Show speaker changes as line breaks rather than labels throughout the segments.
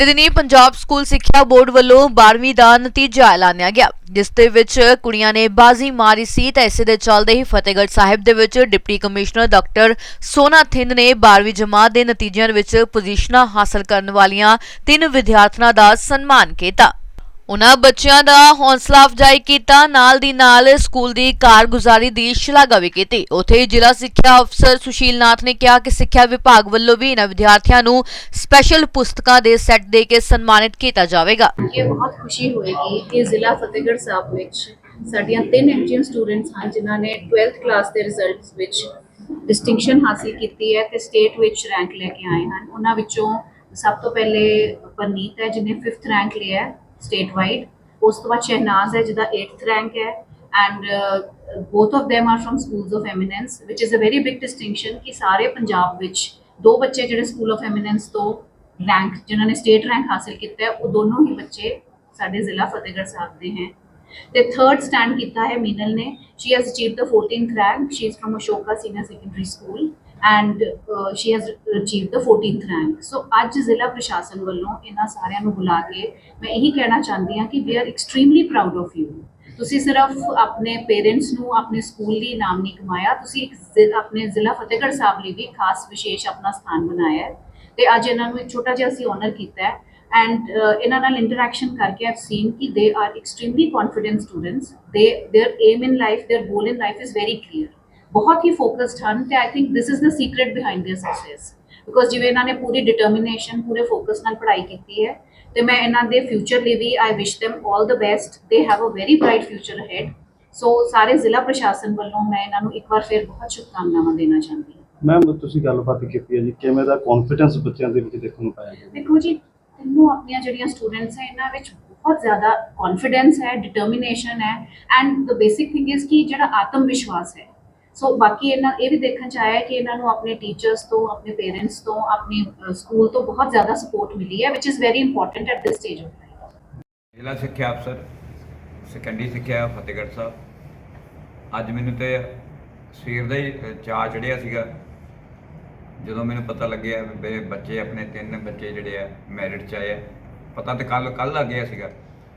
ਬੀਤੇ ਦਿਨੀ ਪੰਜਾਬ ਸਕੂਲ ਸਿੱਖਿਆ ਬੋਰਡ ਵੱਲੋਂ 12ਵੀਂ ਦਾ ਨਤੀਜਾ ਐਲਾਨਿਆ ਗਿਆ, ਜਿਸ ਦੇ ਵਿੱਚ ਕੁੜੀਆਂ ਨੇ ਬਾਜ਼ੀ ਮਾਰੀ ਸੀ ਤਾਂ ਇਸੇ ਦੇ ਚੱਲਦੇ ਹੀ ਫਤਿਹਗੜ੍ਹ ਸਾਹਿਬ ਦੇ ਵਿੱਚ ਡਿਪਟੀ ਕਮਿਸ਼ਨਰ ਡਾਕਟਰ ਸੋਨਾ ਥਿੰਦ ਨੇ 12ਵੀਂ ਜਮਾਤ ਦੇ ਨਤੀਜਿਆਂ ਵਿੱਚ ਪੋਜੀਸ਼ਨਾਂ ਹਾਸਲ ਕਰਨ ਵਾਲੀਆਂ ਤਿੰਨ ਵਿਦਿਆਰਥਣਾਂ ਦਾ ਸਨਮਾਨ ਕੀਤਾ। ਉਨ੍ਹਾਂ ਬੱਚਿਆਂ ਦਾ ਹੌਸਲਾ ਅਫਜ਼ਾਈ ਕੀਤਾ, ਨਾਲ ਦੀ ਨਾਲ ਸਕੂਲ ਦੀ ਕਾਰਗੁਜ਼ਾਰੀ ਦੀ ਸ਼ਲਾਘਾ ਵੀ ਕੀਤੀ। ਉੱਥੇ ਜ਼ਿਲ੍ਹਾ ਸਿੱਖਿਆ ਅਫਸਰ ਸੁਸ਼ੀਲ ਨਾਥ ਨੇ ਕਿਹਾ ਕਿ ਸਿੱਖਿਆ ਵਿਭਾਗ ਵੱਲੋਂ ਵੀ ਇਹਨਾਂ ਵਿਦਿਆਰਥੀਆਂ ਨੂੰ ਸਪੈਸ਼ਲ ਪੁਸਤਕਾਂ ਦੇ ਸੈੱਟ ਦੇ ਕੇ ਸਨਮਾਨਿਤ ਕੀਤਾ ਜਾਵੇਗਾ।
ਇਹ ਬਹੁਤ ਖੁਸ਼ੀ ਹੋਏਗੀ ਕਿ ਜ਼ਿਲ੍ਹਾ ਫਤਿਹਗੜ੍ਹ ਸਾਹਿਬ ਵਿੱਚ ਸਾਡੀਆਂ ਤਿੰਨ ਐਮਜੀਐਮ ਸਟੂਡੈਂਟਸ ਹਨ, ਜਿਨ੍ਹਾਂ ਨੇ 12th ਕਲਾਸ ਦੇ ਰਿਜ਼ਲਟਸ ਵਿੱਚ ਡਿਸਟਿੰਕਸ਼ਨ ਹਾਸਲ ਕੀਤੀ ਹੈ ਤੇ ਸਟੇਟ ਵਿੱਚ ਰੈਂਕ ਲੈ ਕੇ ਆਏ ਹਨ। ਉਹਨਾਂ ਵਿੱਚੋਂ ਸਭ ਤੋਂ ਪਹਿਲੇ ਪਰਨੀਤ ਹੈ, ਜਿਹਨੇ 5th ਰੈਂਕ ਲਿਆ ਸਟੇਟ ਵਾਈਡ ਉਸ ਤੋਂ ਬਾਅਦ ਸ਼ਹਿਨਾਜ਼ ਹੈ, ਜਿਹਦਾ 8th ਰੈਂਕ ਹੈ and both of them are from schools of eminence, which is a very big distinction ਕਿ ਸਾਰੇ ਪੰਜਾਬ ਵਿੱਚ ਦੋ ਬੱਚੇ ਜਿਹੜੇ ਸਕੂਲ ਆਫ ਐਮੀਨੈਂਸ ਤੋਂ ਰੈਂਕ ਜਿਨ੍ਹਾਂ ਨੇ ਸਟੇਟ ਰੈਂਕ ਹਾਸਲ ਕੀਤਾ ਹੈ, ਉਹ ਦੋਨੋਂ ਹੀ ਬੱਚੇ ਸਾਡੇ ਜ਼ਿਲ੍ਹਾ ਫਤਿਹਗੜ੍ਹ ਸਾਹਿਬ ਦੇ ਹੈ। ਤੇ ਥਰਡ ਸਟੈਂਡ ਕੀਤਾ ਹੈ ਮੀਨਲ ਨੇ she has achieved the 14th rank she is from ashoka senior secondary school and uh, she has achieved the 14th rank so ਅੱਜ ਜ਼ਿਲ੍ਹਾ ਪ੍ਰਸ਼ਾਸਨ ਵੱਲੋਂ ਇਹਨਾਂ ਸਾਰਿਆਂ ਨੂੰ ਬੁਲਾ ਕੇ ਮੈਂ ਇਹੀ ਕਹਿਣਾ ਚਾਹੁੰਦੀ ਹਾਂ ਕਿ we are extremely proud of you ਤੁਸੀਂ ਸਿਰਫ ਆਪਣੇ ਪੇਰੈਂਟਸ ਨੂੰ ਆਪਣੇ ਸਕੂਲ ਲਈ ਨਾਮ ਨਹੀਂ ਕਮਾਇਆ ਤੁਸੀਂ ਇੱਕ ਜ਼ਿ- ਆਪਣੇ ਜ਼ਿਲ੍ਹਾ ਫਤਿਹਗੜ੍ਹ ਸਾਹਿਬ ਲਈ ਵੀ ਖਾਸ ਵਿਸ਼ੇਸ਼ ਆਪਣਾ ਸਥਾਨ ਬਣਾਇਆ ਹੈ ਤੇ ਅੱਜ ਇਹਨਾਂ ਨੂੰ ਇੱਕ ਛੋਟਾ ਜਿਹਾ ਅਸੀਂ ਆਨਰ ਕੀਤਾ ਹੈ ਐਂਡ ਇਹਨਾਂ ਨਾਲ ਇੰਟਰੈਕਸ਼ਨ ਕਰਕੇ ਆਈਵ ਸੀਨ ਕਿ they are extremely confident students they their aim in life their goal in life is very clear ਬਹੁਤ ਹੀ ਫੋਕਸਡ ਹਨ ਤੇ I think this is the secret behind their success because ਜਿਵੇਂ ਇਹਨਾਂ ਨੇ ਪੂਰੀ determination ਪੂਰੇ focus ਨਾਲ ਪੜ੍ਹਾਈ ਕੀਤੀ ਹੈ ਤੇ ਮੈਂ ਇਹਨਾਂ ਦੇ ਫਿਊਚਰ ਲਈ ਵੀ I wish them all the best they have a very bright future ahead ਸੋ ਸਾਰੇ ਜ਼ਿਲ੍ਹਾ ਪ੍ਰਸ਼ਾਸਨ ਵੱਲੋਂ ਮੈਂ ਇਹਨਾਂ ਨੂੰ ਇੱਕ ਵਾਰ ਫਿਰ ਬਹੁਤ ਸ਼ੁਭਕਾਮਨਾਵਾਂ ਦੇਣਾ ਚਾਹੁੰਦੀ ਹਾਂ
ਮੈਮ ਤੁਸੀਂ ਗੱਲਬਾਤ ਕੀਤੀ ਹੈ ਜੀ ਕਿਵੇਂ ਦਾ ਕੌਨਫੀਡੈਂਸ ਬੱਚਿਆਂ ਦੇ ਵਿੱਚ ਦੇਖਣ ਨੂੰ ਪਾਇਆ ਗਿਆ
ਦੇਖੋ ਜੀ ਤਿੰਨੋਂ ਆਪਣੀਆਂ ਜਿਹੜੀਆਂ ਸਟੂਡੈਂਟਸ ਹੈ ਇਹਨਾਂ ਵਿੱਚ ਬਹੁਤ ਜ਼ਿਆਦਾ ਕੌਨਫੀਡੈਂਸ ਹੈ ਡਿਟਰਮੀਨੇਸ਼ਨ ਹੈ and the basic thing is ਕਿ ਜਿਹੜਾ ਆਤਮ ਵਿਸ਼ਵਾਸ ਹੈ ਸੋ ਬਾਕੀ ਇਹਨਾਂ ਇਹ ਵੀ ਦੇਖਣ ਚ ਆਇਆ ਕਿ ਇਹਨਾਂ ਨੂੰ ਆਪਣੇ ਟੀਚਰਸ ਤੋਂ ਆਪਣੇ ਪੇਰੈਂਟਸ ਤੋਂ ਆਪਣੇ ਸਕੂਲ ਤੋਂ ਬਹੁਤ ਜ਼ਿਆਦਾ ਸਪੋਰਟ ਮਿਲੀ ਹੈ which is very important at this stage of life
ਜ਼ਿਲ੍ਹਾ ਸਿੱਖਿਆ ਅਫਸਰ ਸੈਕੰਡਰੀ ਸਿੱਖਿਆ ਫਤਿਹਗੜ੍ਹ ਸਾਹਿਬ। ਅੱਜ ਮੈਨੂੰ ਤੇ ਸਵੇਰ ਦਾ ਹੀ ਅ, ਚਾਅ ਚੜਿਆ ਸੀਗਾ। ਜਦੋਂ ਮੈਨੂੰ ਪਤਾ ਲੱਗਿਆ ਮੇਰੇ ਬੱਚੇ ਆਪਣੇ ਤਿੰਨ ਬੱਚੇ ਜਿਹੜੇ ਆ ਮੈਰਿਟ ਚ ਆਏ ਆ। ਪਤਾ ਤੇ ਕੱਲ ਕੱਲ ਲੱਗ ਗਿਆ ਸੀਗਾ।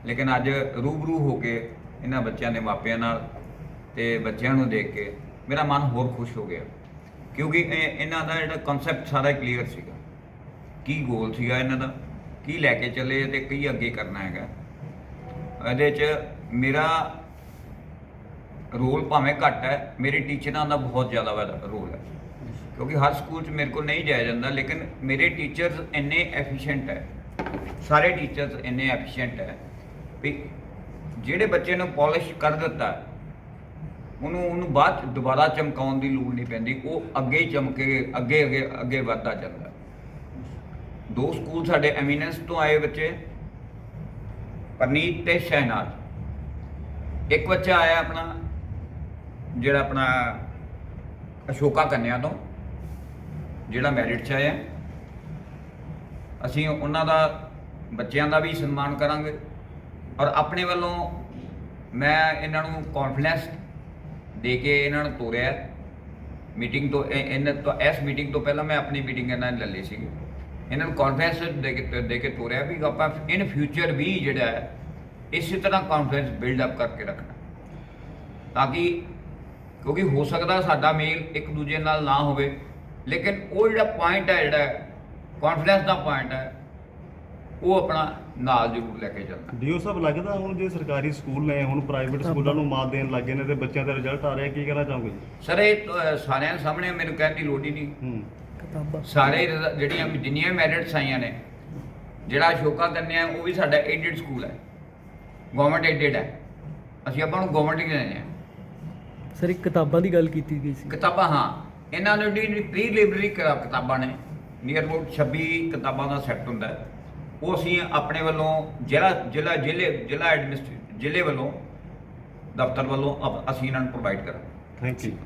ਲੇਕਿਨ ਅੱਜ ਰੂਬਰੂ ਹੋ ਕੇ ਇਹਨਾਂ ਬੱਚਿਆਂ ਦੇ ਮਾਪਿਆਂ ਨਾਲ ਤੇ ਬੱਚਿਆਂ ਨੂੰ ਦੇਖ ਕੇ ਮੇਰਾ ਮਨ ਹੋਰ ਖੁਸ਼ ਹੋ ਗਿਆ, ਕਿਉਂਕਿ ਇਹ ਇਹਨਾਂ ਦਾ ਜਿਹੜਾ ਕਨਸੈਪਟ ਸਾਰਾ ਕਲੀਅਰ ਸੀਗਾ। ਕੀ ਗੋਲ ਸੀਗਾ ਇਹਨਾਂ ਦਾ? ਕੀ ਲੈ ਕੇ ਚੱਲੇ ਤੇ ਕੀ ਅੱਗੇ ਕਰਨਾ ਹੈਗਾ? ਇਹਦੇ 'ਚ ਮੇਰਾ ਰੋਲ ਭਾਵੇਂ ਘੱਟ ਹੈ, ਮੇਰੇ ਟੀਚਰਾਂ ਦਾ ਬਹੁਤ ਜ਼ਿਆਦਾ ਵੱਡਾ ਰੋਲ ਹੈ। ਕਿਉਂਕਿ ਹਰ ਸਕੂਲ 'ਚ ਮੇਰੇ ਕੋਲ ਨਹੀਂ ਜਾਇਆ ਜਾਂਦਾ, ਲੇਕਿਨ ਮੇਰੇ ਟੀਚਰਸ ਇੰਨੇ ਐਫੀਸ਼ੀਐਂਟ ਹੈ। ਸਾਰੇ ਟੀਚਰਸ ਇੰਨੇ ਐਫੀਸ਼ੀਐਂਟ ਹੈ ਵੀ ਜਿਹੜੇ ਬੱਚੇ ਨੂੰ ਪਾਲਿਸ਼ ਕਰ ਦਿੱਤਾ ਉਹਨੂੰ ਉਹਨੂੰ ਬਾਅਦ 'ਚ ਦੁਬਾਰਾ ਚਮਕਾਉਣ ਦੀ ਲੋੜ ਨਹੀਂ ਪੈਂਦੀ, ਉਹ ਅੱਗੇ ਹੀ ਚਮਕੇ, ਅੱਗੇ ਅੱਗੇ ਅੱਗੇ ਵੱਧਦਾ ਜਾਂਦਾ। ਦੋ ਸਕੂਲ ਸਾਡੇ ਐਮੀਨੈਂਸ ਤੋਂ ਆਏ ਬੱਚੇ, ਪਰਨੀਤ ਤੇ ਸ਼ਹਿਨਾਜ਼। ਇੱਕ ਬੱਚਾ ਆਇਆ ਆਪਣਾ, ਜਿਹੜਾ ਆਪਣਾ ਅਸ਼ੋਕਾ ਕੰਨਿਆ ਤੋਂ, ਜਿਹੜਾ ਮੈਰਿਟ 'ਚ ਆਇਆ। ਅਸੀਂ ਉਹਨਾਂ ਦਾ, ਬੱਚਿਆਂ ਦਾ ਵੀ ਸਨਮਾਨ ਕਰਾਂਗੇ। ਔਰ ਆਪਣੇ ਵੱਲੋਂ ਮੈਂ ਇਹਨਾਂ ਨੂੰ ਕੌਨਫੀਡੈਂਸ ਦੇ ਕੇ ਇਹਨਾਂ ਨੂੰ ਤੋਰਿਆ। ਮੀਟਿੰਗ ਤੋਂ ਇਹ- ਇਹਨਾਂ ਤੋਂ ਇਸ ਮੀਟਿੰਗ ਤੋਂ ਪਹਿਲਾਂ ਮੈਂ ਆਪਣੀ ਮੀਟਿੰਗ ਇਹਨਾਂ ਨੇ ਲੈ ਲਈ ਸੀ ਇਹਨਾਂ ਨੂੰ ਕੌਨਫੀਡੈਂਸ ਦੇ ਕੇ ਦੇ ਕੇ ਤੋਰਿਆ ਵੀ ਆਪਾਂ ਇਨ ਫਿਊਚਰ ਵੀ ਜਿਹੜਾ ਹੈ, ਇਸੇ ਤਰ੍ਹਾਂ ਕੌਨਫੀਡੈਂਸ ਬਿਲਡ ਅਪ ਕਰਕੇ ਰੱਖਣਾ। ਤਾਂ ਕਿ, ਕਿਉਂਕਿ ਹੋ ਸਕਦਾ ਸਾਡਾ ਮੇਲ ਇੱਕ ਦੂਜੇ ਨਾਲ ਨਾ ਹੋਵੇ, ਲੇਕਿਨ ਉਹ ਜਿਹੜਾ ਪੁਆਇੰਟ ਹੈ ਜਿਹੜਾ ਕੌਨਫੀਡੈਂਸ ਦਾ ਪੁਆਇੰਟ ਹੈ, ਉਹ ਆਪਣਾ ਨਾਲ ਜ਼ਰੂਰ ਲੈ ਕੇ ਚੱਲਣਾ
ਡੀਓ ਸਾਹਿਬ ਲੱਗਦਾ ਹੁਣ ਜੇ ਸਰਕਾਰੀ ਸਕੂਲ ਨੇ ਹੁਣ ਪ੍ਰਾਈਵੇਟ ਸਕੂਲਾਂ ਨੂੰ ਮਾਤ ਦੇਣ ਲੱਗੇ ਨੇ ਤੇ ਬੱਚਿਆਂ ਦਾ ਰਿਜ਼ਲਟ ਆ ਰਿਹਾ ਕੀ ਕਹਿਣਾ ਚਾਹੋਗੇ?
ਸਰ ਇਹ ਤਾਂ ਸਾਰਿਆਂ ਸਾਹਮਣੇ ਮੈਨੂੰ ਕਹਿਣ ਦੀ ਲੋੜ ਹੀ ਨਹੀਂ।
ਹੂੰ।
ਸਾਰੇ ਰਿਜ਼- ਜਿਹੜੀਆਂ ਜਿੰਨੀਆਂ ਮੈਰਿਟਸ ਆਈਆਂ ਨੇ ਜਿਹੜਾ ਅਸ਼ੋਕਾ ਕੰਨਿਆ ਉਹ ਵੀ ਸਾਡਾ ਏਡਡ ਸਕੂਲ ਹੈ। ਗਵਰਨਮੈਂਟ ਏਡਡ ਹੈ। ਅਸੀਂ ਆਪਾਂ ਨੂੰ ਗਵਰਨਮੈਂਟ ਹੀ ਦਿੰਦੇ ਹਾਂ
ਸਰ ਇੱਕ ਕਿਤਾਬਾਂ ਦੀ ਗੱਲ ਕੀਤੀ ਗਈ ਸੀ।
ਕਿਤਾਬਾਂ ਹਾਂ। ਇਹਨਾਂ ਨੂੰ ਜਿਹੜੀ ਪ੍ਰੀ ਲਾਇਬ੍ਰੇਰੀ ਕਿਤਾਬਾਂ ਨੇ। ਨੀਅਰ ਅਬਾਊਟ 26 ਕਿਤਾਬਾਂ ਦਾ ਸੈੱਟ ਹੁੰਦਾ ਹੈ। ਉਹ ਅਸੀਂ ਆਪਣੇ ਵੱਲੋਂ ਜ਼ਿਲ੍ਹਾ ਜ਼ਿਲ੍ਹਾ, ਜ਼ਿਲ੍ਹੇ, ਜ਼ਿਲ੍ਹਾ ਐਡਮਿਨਿਸਟ੍ਰੇ ਜ਼ਿਲ੍ਹੇ ਵੱਲੋਂ, ਦਫ਼ਤਰ ਵੱਲੋਂ ਅਪ- ਅਸੀਂ ਇਹਨਾਂ ਨੂੰ ਪ੍ਰੋਵਾਈਡ ਕਰਾਂਗੇ।
Thank you